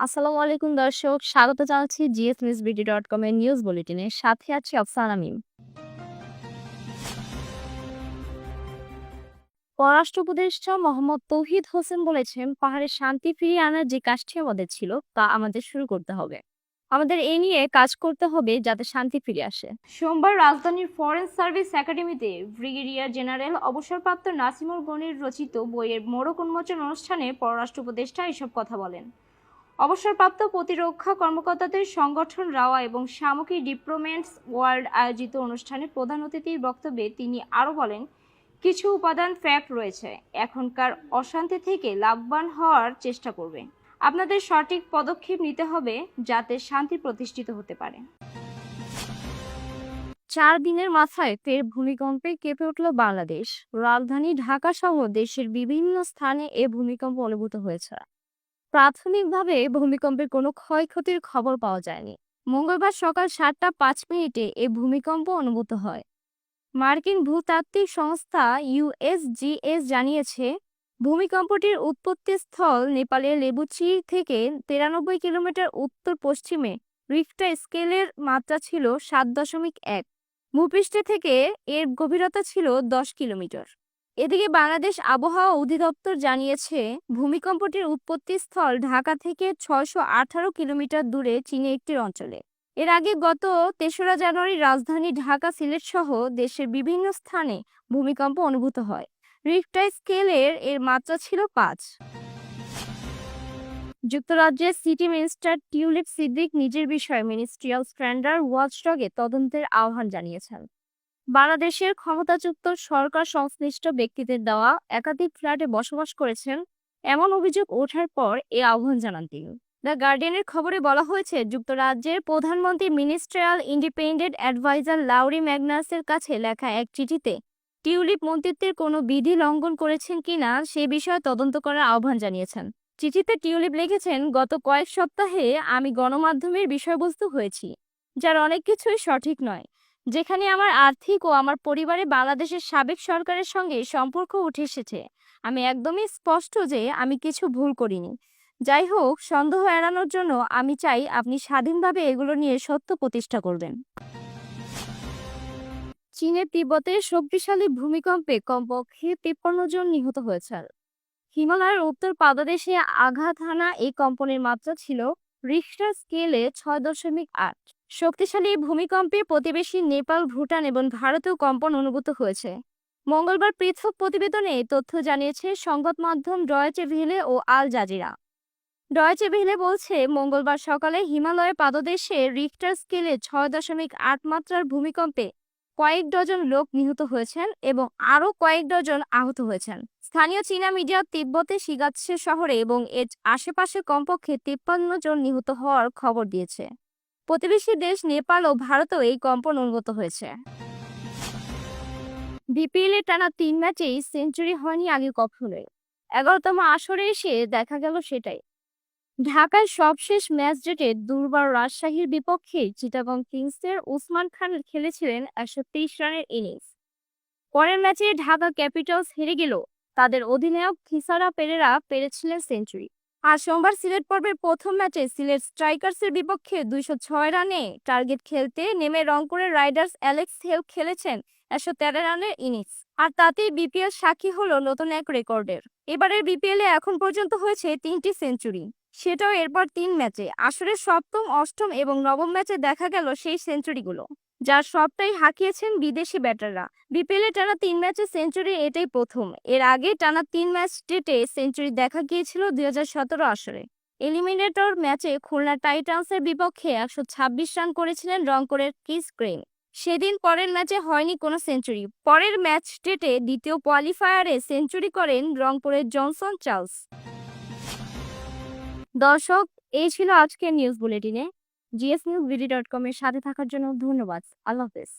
আসসালামু আলাইকুম দর্শক, স্বাগত জানাচ্ছি GS news BD dot com এর নিউজ বুলেটিনে সাথে আছি আফসানা মিম পররাষ্ট্র উপদেষ্টা মোহাম্মদ তৌহিদ হোসেন বলেছেন, পাহাড়ে শান্তি ফিরিয়ে আনার যে কাজটি আমাদের ছিল, তা আমাদের শুরু করতে হবে। আমাদের এ নিয়ে কাজ করতে হবে যাতে শান্তি ফিরে আসে। সোমবার রাজধানীর ফরেন সার্ভিস একাডেমিতে ব্রিগেডিয়ার জেনারেল অবসরপ্রাপ্ত নাসিমুল গনির রচিত বইয়ের মোড়ক উন্মোচন অনুষ্ঠানে পররাষ্ট্র উপদেষ্টা এসব কথা বলেন। অবসরপ্রাপ্ত প্রতিরক্ষা কর্মকর্তাদের সংগঠন রাওয়া এবং সামুকি ডিপ্লোমেন্টস ওয়ার্ল্ড আয়োজিত অনুষ্ঠানে প্রধান অতিথির বক্তব্যে তিনি আরও বলেন, কিছু উপাদান ফ্যাক্ট রয়েছে, এখনকার অশান্তি থেকে লাভবান হওয়ার চেষ্টা করবে। আপনাদের সঠিক পদক্ষেপ নিতে হবে যাতে শান্তি প্রতিষ্ঠিত হতে পারে। চার দিনের মাথায় ফের ভূমিকম্পে কেঁপে উঠল বাংলাদেশ। রাজধানী ঢাকা সহ দেশের বিভিন্ন স্থানে এ ভূমিকম্প অনুভূত হয়েছে। প্রাথমিকভাবে ভূমিকম্পের কোনো ক্ষয়ক্ষতির খবর পাওয়া যায়নি। মঙ্গলবার সকাল সাতটা পাঁচ মিনিটে এ ভূমিকম্প অনুভূত হয়। মার্কিন ভূতাত্ত্বিক সংস্থা ইউএসজিএস জানিয়েছে, ভূমিকম্পটির উৎপত্তি স্থল নেপালের লেবুচি থেকে তিরানব্বই কিলোমিটার উত্তর পশ্চিমে রিক্টার স্কেলের মাত্রা ছিল সাত দশমিক এক। ভূপৃষ্ঠে থেকে এর গভীরতা ছিল দশ কিলোমিটার। এদিকে বাংলাদেশ আবহাওয়া অধিদপ্তর জানিয়েছে, ভূমিকম্পটির উৎপত্তি স্থল ঢাকা থেকে ছয়শো আঠারো কিলোমিটার দূরে চীনের একটি অঞ্চলে। এর আগে গত তেসরা জানুয়ারি রাজধানী ঢাকা, সিলেট সহ দেশের বিভিন্ন স্থানে ভূমিকম্প অনুভূত হয়। রিক্টার স্কেলের এর মাত্রা ছিল পাঁচ। যুক্তরাজ্যের সিটি মিনিস্টার টিউলিপ সিদ্দিক নিজের বিষয়ে মিনিস্ট্রিয়াল স্ট্যান্ডার্ড ওয়াচডগে তদন্তের আহ্বান জানিয়েছেন। বাংলাদেশের ক্ষমতাযুক্ত সরকার সংশ্লিষ্ট ব্যক্তিদের দেওয়া একাধিক ফ্ল্যাটে বসবাস করেছেন এমন অভিযোগ ওঠার পর এ আহ্বান জানান তিনি। দ্য গার্ডিয়ানের খবরে বলা হয়েছে, যুক্তরাজ্যের প্রধানমন্ত্রী মিনিস্ট্রিয়াল ইন্ডিপেন্ডেন্ট অ্যাডভাইজার লাউরি ম্যাগনাসের কাছে লেখা এক চিঠিতে টিউলিপ মন্ত্রিত্বের কোনো বিধি লঙ্ঘন করেছেন কিনা সে বিষয়ে তদন্ত করার আহ্বান জানিয়েছেন। চিঠিতে টিউলিপ লিখেছেন, গত কয়েক সপ্তাহে আমি গণমাধ্যমের বিষয়বস্তু হয়েছি, যার অনেক কিছুই সঠিক নয়। যেখানে আমার আর্থিক ও আমার পরিবারে বাংলাদেশের সাবেক সরকারের সঙ্গে সম্পর্ক উঠে এসেছে। আমি একদমই স্পষ্ট যে আমি কিছু ভুল করিনি। যাই হোক, সন্দেহ এড়ানোর জন্য আমি চাই আপনি স্বাধীনভাবে এগুলো নিয়ে সত্য প্রতিষ্ঠা করবেন। চীনের তিব্বতে শক্তিশালী ভূমিকম্পে কমপক্ষে তিপ্পান্ন জন নিহত হয়েছেন। হিমালয়ের উত্তর পাদদেশে আঘাত হানা এই কম্পনের মাত্রা ছিল রিক্টার স্কেলে ছয় দশমিক আট। শক্তিশালী ভূমিকম্পে প্রতিবেশী নেপাল, ভুটান এবং ভারতেও কম্পন অনুভূত হয়েছে। মঙ্গলবার পৃথক প্রতিবেদনে তথ্য জানিয়েছে সংবাদ মাধ্যম ডয়েচে ভিলে ও আল জাজিরা। ডয়েচে ভিলে বলছে, মঙ্গলবার সকালে হিমালয়ের পাদদেশে রিক্টার স্কেলে ছয় দশমিক আট মাত্রার ভূমিকম্পে কয়েক ডজন লোক নিহত হয়েছেন এবং আরও কয়েক ডজন আহত হয়েছেন। স্থানীয় চীনা মিডিয়া তিব্বতে শিগাৎসে শহরে এবং এর আশেপাশে কমপক্ষে তিপ্পান্ন জন নিহত হওয়ার খবর দিয়েছে। প্রতিবেশী দেশ নেপাল ও ভারতেও এই কম্পন অনুভূত হয়েছে। বিপিএল টানা তিন ম্যাচেই সেঞ্চুরি হয়নি আগে কখনোই। এগারোতম আসরে এসে দেখা গেল সেটাই। ঢাকার সবশেষ ম্যাচ জেটে দুর্বার রাজশাহীর বিপক্ষে চিটাগং কিংসের উসমান খান খেলেছিলেন একশো তেইশ রানের ইনিংস পরের ম্যাচে ঢাকা ক্যাপিটালস হেরে গেল তাদের অধিনায়ক খিসারা পেরেরা পেরেছিলেন সেঞ্চুরি। আর সোমবার সিলেট পর্বের প্রথম ম্যাচে সিলেট স্ট্রাইকার্সের বিপক্ষে দুইশো ছয় রানে টার্গেট খেলতে নেমে রংপুরের রাইডার্স অ্যালেক্স হেল খেলেছেন একশো তেরো রানের ইনিংস। আর তাতেই বিপিএল সাক্ষী হলো নতুন এক রেকর্ডের। এবারের বিপিএল এখন পর্যন্ত হয়েছে তিনটি সেঞ্চুরি। সেটাও এরপর তিন ম্যাচে। আসরের সপ্তম, অষ্টম এবং নবম ম্যাচে দেখা গেল সেই সেঞ্চুরিগুলো। যার সবটাই হাঁকিয়েছেন বিদেশি ব্যাটাররা। বিপিএলে টানা তিন ম্যাচে সেঞ্চুরি এটাই প্রথম। এর আগে টানা তিন ম্যাচ ডেটে সেঞ্চুরি দেখা গিয়েছিল দুই আসরে। এলিমিনেটর ম্যাচে খুলনা টাইটান্সের বিপক্ষে একশো ছাব্বিশ রান করেছিলেন রংপুরের কিস ক্রেন সেদিন পরের ম্যাচে হয়নি কোনো সেঞ্চুরি। পরের ম্যাচ ডেটে দ্বিতীয় কোয়ালিফায়ারে সেঞ্চুরি করেন রংপুরের জনসন চার্লস। দর্শক, এই ছিল আজকের নিউজ বুলেটিনে। জিএস নিউজ ভিডি ডট কমের সাথে থাকার জন্য ধন্যবাদ। আল্লাহ হাফেজ।